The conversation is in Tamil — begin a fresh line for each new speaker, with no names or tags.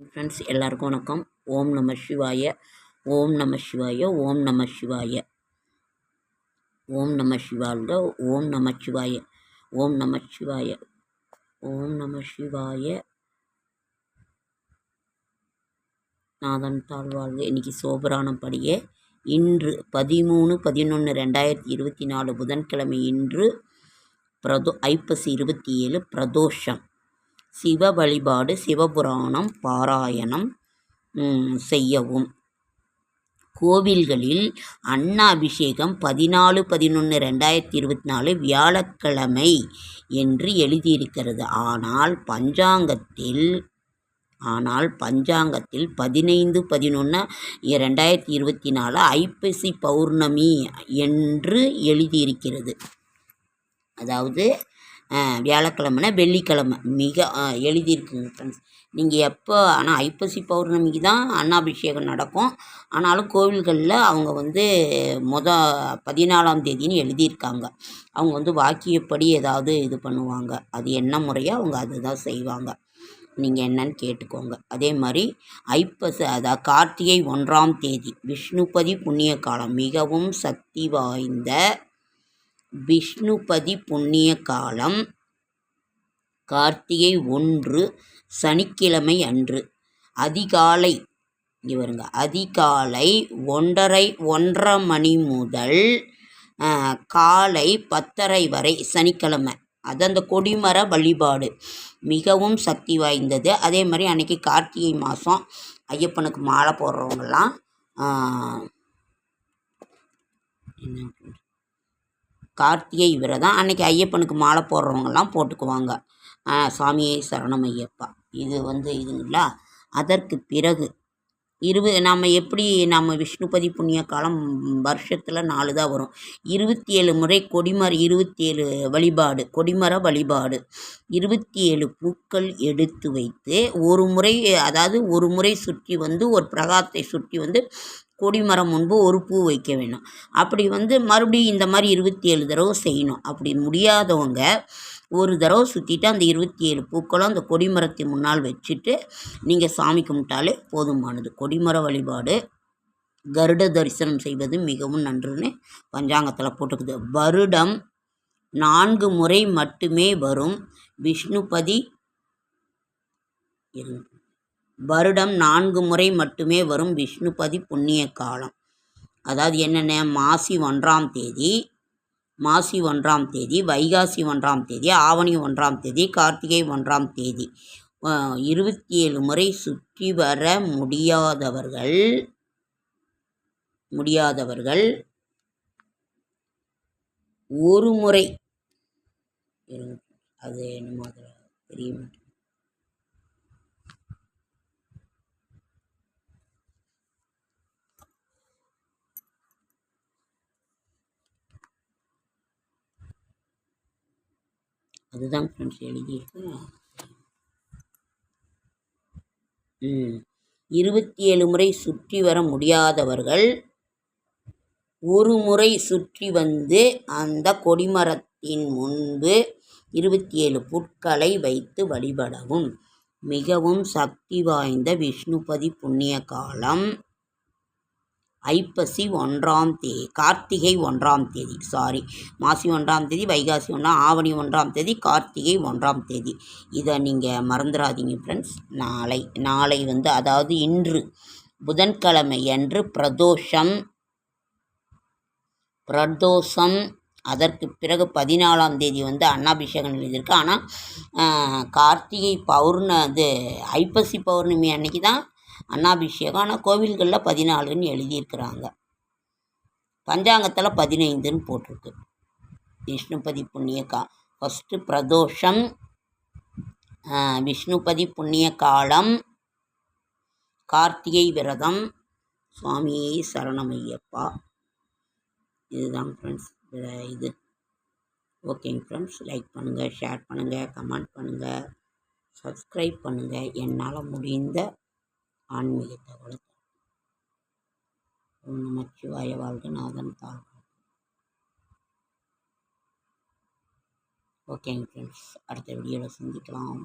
ஃப்ரெண்ட்ஸ் எல்லாருக்கும் வணக்கம். ஓம் நம சிவாய ஓம் நம சிவாய ஓம் நம சிவாய. ஓம் நம சிவாழ்க ஓம் நம சிவாய ஓம் நம சிவாய ஓம் நம சிவாய. நாதன் தாழ்வாழ்வு இன்னைக்கு சோபரானம் படியே. இன்று பதிமூணு பதினொன்று ரெண்டாயிரத்தி இருபத்தி நாலு புதன்கிழமை இன்று பிரதோ ஐப்பசி இருபத்தி ஏழு பிரதோஷம். சிவ வழிபாடு சிவபுராணம் பாராயணம் செய்யவும். கோவில்களில் அன்னாபிஷேகம் பதினாலு பதினொன்று ரெண்டாயிரத்தி இருபத்தி நாலு வியாழக்கிழமை என்று எழுதியிருக்கிறது. ஆனால் பஞ்சாங்கத்தில் ஆனால் பஞ்சாங்கத்தில் பதினைந்து பதினொன்று ரெண்டாயிரத்தி இருபத்தி நாலு ஐப்பசி பௌர்ணமி என்று எழுதியிருக்கிறது. அதாவது வியாழக்கிழமைனா வெள்ளிக்கிழமை. மிக எழுதியிருக்குங்க ஃப்ரெண்ட்ஸ் நீங்கள் எப்போ ஆனால் ஐப்பசி பௌர்ணமிக்கு தான் அன்னாபிஷேகம் நடக்கும். ஆனாலும் கோவில்களில் அவங்க வந்து மொத பதினாலாம் தேதின்னு எழுதியிருக்காங்க. அவங்க வந்து வாக்கியப்படி ஏதாவது இது பண்ணுவாங்க. அது என்ன முறையோ அவங்க அதுதான் செய்வாங்க. நீங்கள் என்னன்னு கேட்டுக்கோங்க. அதே மாதிரி ஐப்பசி அதாவது கார்த்திகை ஒன்றாம் தேதி விஷ்ணுபதி புண்ணிய காலம் மிகவும் சக்தி வாய்ந்த விஷ்ணுபதி புண்ணிய காலம் கார்த்திகை ஒன்று சனிக்கிழமை அன்று. அதிகாலை இவருங்க அதிகாலை ஒன்றரை ஒன்றரை மணி முதல் காலை பத்தரை வரை சனிக்கிழமை. அது அந்த கொடிமர வழிபாடு. மிகவும் சக்தி வாய்ந்தது. அதே மாதிரி அன்றைக்கி கார்த்திகை மாதம் ஐயப்பனுக்கு மாலை போடுறவங்கெல்லாம் என்ன கார்த்திகை விரதம். அன்றைக்கி ஐயப்பனுக்கு மாலை போடுறவங்கெல்லாம் போட்டுக்குவாங்க. சாமியை சரணம் ஐயப்பா. இது வந்து இதுங்களா? அதற்கு பிறகு இருபது நம்ம எப்படி நம்ம விஷ்ணுபதி புண்ணிய காலம் வருஷத்தில் நாலு தான் வரும். இருபத்தி ஏழு முறை கொடிமர இருபத்தி ஏழு வழிபாடு கொடிமர வழிபாடு. இருபத்தி ஏழு பூக்கள் எடுத்து வைத்து ஒரு முறை அதாவது ஒரு முறை சுற்றி வந்து ஒரு பிரகாரத்தை சுற்றி வந்து கொடிமரம் முன்பு ஒரு பூ வைக்க வேணும். அப்படி வந்து மறுபடியும் இந்த மாதிரி இருபத்தி ஏழு தடவை செய்யணும். அப்படி முடியாதவங்க ஒரு தடவை சுற்றிட்டு அந்த இருபத்தி ஏழு பூக்களும் அந்த கொடிமரத்தை முன்னால் வச்சுட்டு நீங்கள் சாமி கும்பிட்டாலே போதுமானது. கொடிமர வழிபாடு கருட தரிசனம் செய்வது மிகவும் நன்றுன்னு பஞ்சாங்கத்தில் போட்டுக்குது. வருடம் நான்கு முறை மட்டுமே வரும். விஷ்ணுபதி வருடம் நான்கு முறை மட்டுமே வரும் விஷ்ணுபதி புண்ணிய காலம். அதாவது என்னென்ன? மாசி ஒன்றாம் தேதி மாசி ஒன்றாம் தேதி வைகாசி ஒன்றாம் தேதி ஆவணி ஒன்றாம் தேதி கார்த்திகை ஒன்றாம் தேதி. இருபத்தி ஏழு முறை சுற்றி வர முடியாதவர்கள் முடியாதவர்கள் ஒரு முறை. அது என்னமோ அதில் தெரிய அதுதான் ஃப்ரெண்ட்ஸ் எழுதியிருக்கு. இருபத்தி ஏழு முறை சுற்றி வர முடியாதவர்கள் ஒரு முறை சுற்றி வந்து அந்த கொடிமரத்தின் முன்பு இருபத்தி ஏழு புட்களை வைத்து வழிபடவும். மிகவும் சக்தி வாய்ந்த விஷ்ணுபதி புண்ணிய காலம் ஐப்பசி ஒன்றாம் தேதி கார்த்திகை ஒன்றாம் தேதி சாரி மாசி ஒன்றாம் தேதி வைகாசி ஒன்றாம் ஆவணி ஒன்றாம் தேதி கார்த்திகை ஒன்றாம் தேதி. இதை நீங்கள் மறந்துடாதீங்க ஃப்ரெண்ட்ஸ் நாளை நாளை வந்து அதாவது இன்று புதன்கிழமை அன்று பிரதோஷம் பிரதோஷம் அதற்கு பிறகு பதினாலாம் தேதி வந்து அன்னாபிஷேகம் எழுதியிருக்கு. ஆனால் கார்த்திகை பௌர்ண அது ஐப்பசி பௌர்ணமி அன்னைக்கு தான் அன்னாபிஷேகம். ஆனால் கோவில்களில் பதினாலுன்னு எழுதியிருக்கிறாங்க. பஞ்சாங்கத்தில் பதினைந்துன்னு போட்டிருக்கு. விஷ்ணுபதி புண்ணிய கா ஃபஸ்ட்டு பிரதோஷம். விஷ்ணுபதி புண்ணிய காலம். கார்த்திகை விரதம். சுவாமியை சரணமையப்பா. இதுதான் ஃப்ரெண்ட்ஸ் இது. ஓகேங்க ஃப்ரெண்ட்ஸ் லைக் பண்ணுங்கள் ஷேர் பண்ணுங்கள் கமெண்ட் பண்ணுங்கள் சப்ஸ்கிரைப் பண்ணுங்கள் என்னால் முடிந்த ஆன்மீகத்தை தகவல். ஓம் நமச்சிவாய வாழ்க நாதன் தாழ்வு ஓகேங்க ஃப்ரெண்ட்ஸ் அடுத்த வீடியோவில் சந்திக்கலாம்.